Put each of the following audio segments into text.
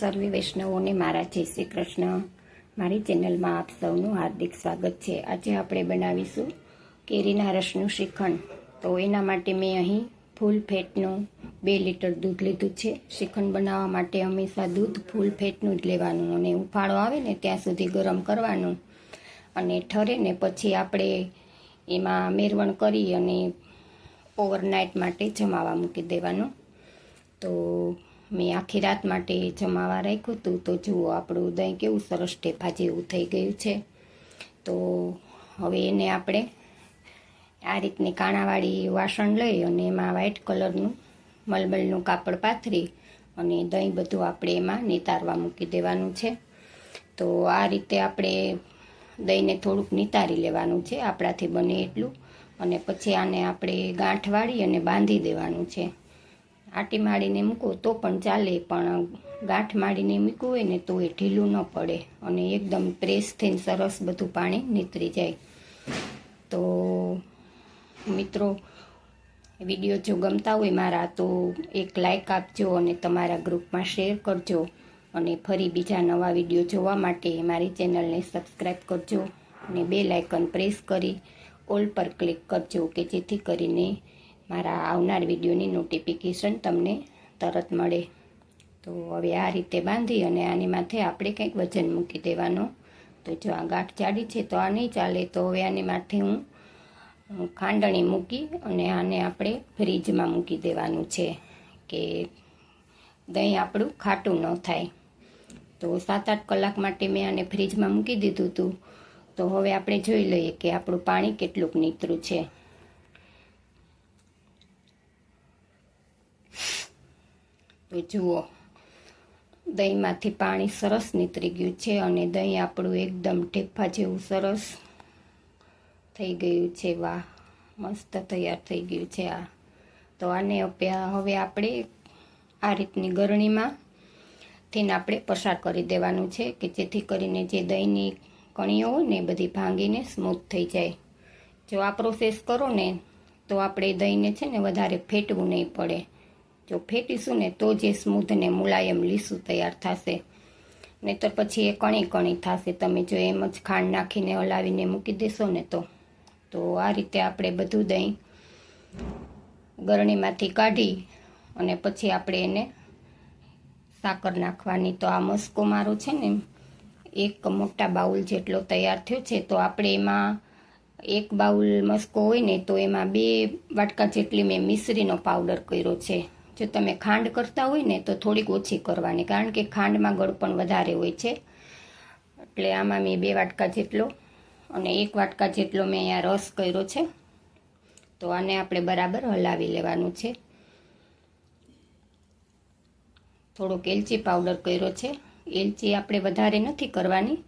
સર્વે વૈષ્ણવોને મારા જય શ્રી કૃષ્ણ. મારી ચેનલમાં આપ સૌનું હાર્દિક સ્વાગત છે. આજે આપણે બનાવીશું કેરીના રસનું શ્રીખંડ. તો એના માટે મેં અહીં ફૂલ ફેટનું બે લીટર દૂધ લીધું છે. શ્રીખંડ બનાવવા માટે હંમેશા દૂધ ફૂલ ફેટનું જ લેવાનું અને ઉફાળો આવે ને ત્યાં સુધી ગરમ કરવાનું અને ઠરે ને પછી આપણે એમાં મેરવણ કરી અને ઓવરનાઇટ માટે જમાવા મૂકી દેવાનું. તો મેં આખી રાત માટે જમાવા રાખ્યું હતું. તો જુઓ, આપણું દહીં કેવું સરસ ઢેફા જેવું થઈ ગયું છે. તો હવે એને આપણે આ રીતની કાણાવાળી વાસણ લઈ અને એમાં વ્હાઈટ કલરનું મલમલનું કાપડ પાથરી અને દહીં બધું આપણે એમાં નિતારવા મૂકી દેવાનું છે. તો આ રીતે આપણે દહીંને થોડુંક નિતારી લેવાનું છે. આપણાથી બને એટલું. અને પછી આને આપણે ગાંઠ વાળી અને બાંધી દેવાનું છે. આટી માડીને મૂકો તો પણ ચાલે, પણ ગાંઠ માળીને મૂકવું હોય ને તો એ ઢીલું ન પડે અને એકદમ પ્રેસ થઈને સરસ બધું પાણી નીતરી જાય. તો મિત્રો, વીડિયો જો ગમતા હોય મારા, તો એક લાઇક આપજો અને તમારા ગ્રુપમાં શેર કરજો અને ફરી બીજા નવા વીડિયો જોવા માટે મારી ચેનલને સબસ્ક્રાઈબ કરજો અને બે લાઇકન પ્રેસ કરી ઓલ પર ક્લિક કરજો કે જેથી કરીને મારા આવનાર વિડીયોની નોટિફિકેશન તમને તરત મળે. તો હવે આ રીતે બાંધી અને આની માથે આપણે કંઈક વજન મૂકી દેવાનો. તો જો આ ગાંઠ જાડી છે તો આ નહીં ચાલે, તો હવે આની માથે હું ખાંડણી મૂકી અને આને આપણે ફ્રીજમાં મૂકી દેવાનું છે કે દહીં આપણું ખાટું ન થાય. તો સાત આઠ કલાક માટે મેં આને ફ્રીજમાં મૂકી દીધું હતું તો હવે આપણે જોઈ લઈએ કે આપણું પાણી કેટલુંક નીતરું છે. તો જુઓ. દહીંમાંથી પાણી સરસ નીતરી ગયું છે અને દહીં આપણું એકદમ ઠેફા જેવું સરસ થઈ ગયું છે. વાહ, મસ્ત તૈયાર થઈ ગયું છે આ. તો આને હવે આપણે આ રીતની ગરણીમાં થઈને આપણે પસાર કરી દેવાનું છે કે જેથી કરીને જે દહીંની કણીઓ હોય ને બધી ભાંગીને સ્મૂથ થઈ જાય. જો આ પ્રોસેસ કરો ને, તો આપણે દહીંને છે ને વધારે ફેટવું નહીં પડે. જો ફેંટીશું ને તો જે સ્મૂધ ને મુલાયમ લીસું તૈયાર થશે. નહીતર પછી એ કણી કણી થશે. તમે જો એમ જ ખાંડ નાખીને હલાવીને મૂકી દેશો ને તો. તો આ રીતે આપણે બધું દહીં ગરણીમાંથી કાઢી અને પછી આપણે એને સાકર નાખવાની. તો આ મસ્કો મારો છે ને, એક મોટા બાઉલ જેટલો તૈયાર થયો છે, તો આપણે એમાં એક બાઉલ મસ્કો હોય ને, તો એમાં બે વાટકા જેટલી મેં મિશ્રીનો પાવડર કર્યો છે. જો તમે ખાંડ કરતા હોય ને, તો થોડીક ઓછી કરવાની. કારણ કે ખાંડમાં ગળપણ વધારે હોય છે. એટલે આમાં મેં બે વાટકા જેટલો અને એક વાટકા જેટલો મેં અહીંયા રસ કર્યો છે. તો આને આપણે બરાબર હલાવી લેવાનું છે. થોડોક એલચી પાવડર કર્યો છે. એલચી આપણે વધારે નથી કરવાની.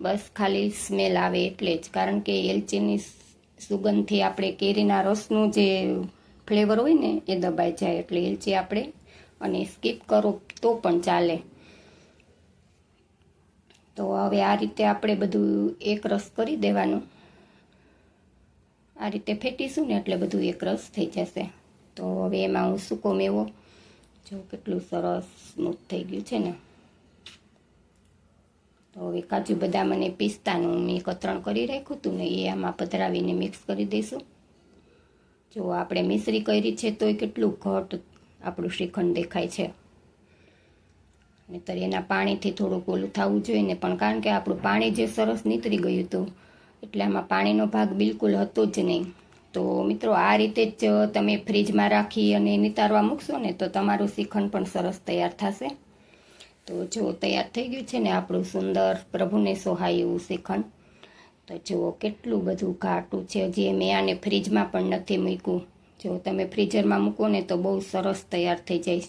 બસ ખાલી સ્મેલ આવે એટલે જ. કારણ કે એલચીની સુગંધથી આપણે કેરીના રસનું જે ફ્લેવર હોય ને એ દબાઈ જાય એટલે એલચી આપણે અને સ્કીપ કરો તો પણ ચાલે. તો હવે આ રીતે આપણે બધું એક રસ કરી દેવાનું. આ રીતે ફેટીશું ને એટલે બધું એક રસ થઈ જશે. તો હવે એમાં હું સૂકો મેવો. જો કેટલું સરસ સ્મૂથ થઈ ગયું છે ને. તો હવે કાજુ બદામ અને પિસ્તાનું મેં કતરણ કરી રાખ્યું હતું ને એ આમાં પધરાવીને મિક્સ કરી દઈશું. જો આપણે મિશ્રી કરી છે તોય કેટલું ઘટ આપણું શ્રીખંડ દેખાય છે. નહીતર એના પાણીથી થોડુંક ઓલું થવું જોઈએ ને પણ કારણ કે આપણું પાણી જે સરસ નીતરી ગયું હતું, એટલે આમાં પાણીનો ભાગ બિલકુલ હતો જ નહીં. તો મિત્રો, આ રીતે જ તમે ફ્રીજમાં રાખી અને નિતારવા મૂકશો ને તો તમારું શ્રીખંડ પણ સરસ તૈયાર થશે. તો જો તૈયાર થઈ ગયું છે ને આપણું સુંદર પ્રભુને સોહાય એવું શ્રીખંડ તો જુઓ, કેટલું બધું ઘાટું છે હજી મેં આને ફ્રીજમાં પણ નથી મૂક્યું. જો તમે ફ્રીઝરમાં મૂકો ને તો બહુ સરસ તૈયાર થઈ જાય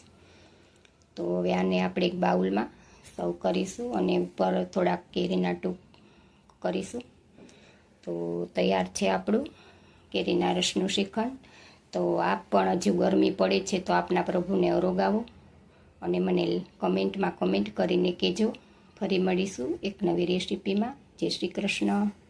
તો હવે આને આપણે એક બાઉલમાં સર્વ કરીશું અને ઉપર થોડાક કેરીના ટૂંક કરીશું. તો તૈયાર છે આપણું કેરીના રસનું શ્રીખંડ. તો આપ પણ હજુ ગરમી પડે છે તો આપના પ્રભુને અરોગાવો અને મને કમેન્ટમાં કમેન્ટ કરીને કહેજો. ફરી મળીશું એક નવી રેસીપીમાં. જય શ્રી કૃષ્ણ.